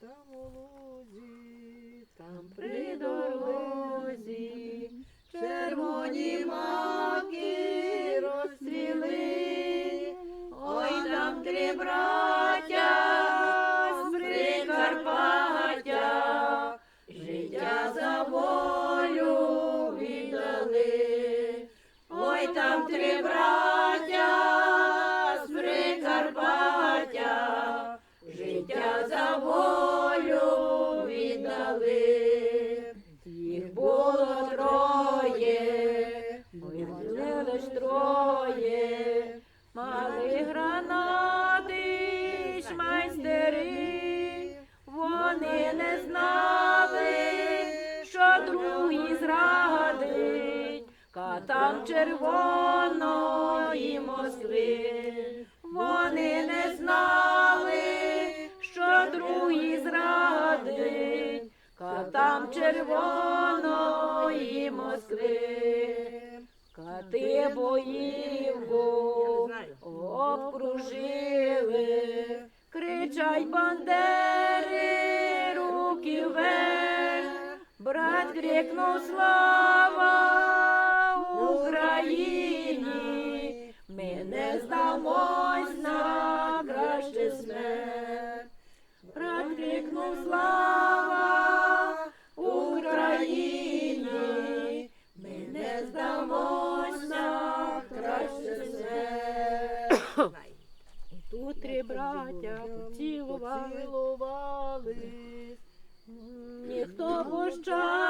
там у лузі, там при дорозі червоні маки розцвіли, ой там три браття з Прикарпаття, життя за волю віддали, ой там три браття катам червоної Москви. Вони не знали, що другий зрадить, катам червоної Москви. Кати боївку обкружили, кричать бандери, руки вверх, брат крикнув слава не здамось на краще смерть. Брат крикнув слава Україні, ми не здамось на краще смерть. Тут три браття поцілувались. ніхто пощади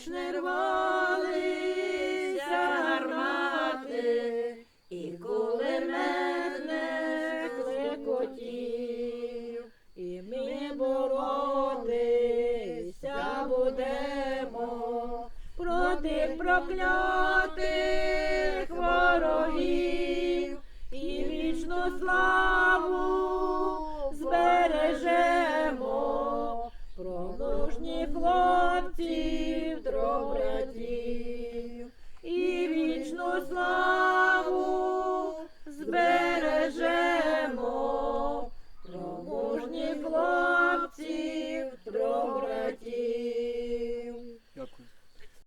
більш не рвалися гармати, і кулемет не клекотів, і ми боротися будемо проти проклятих ворогів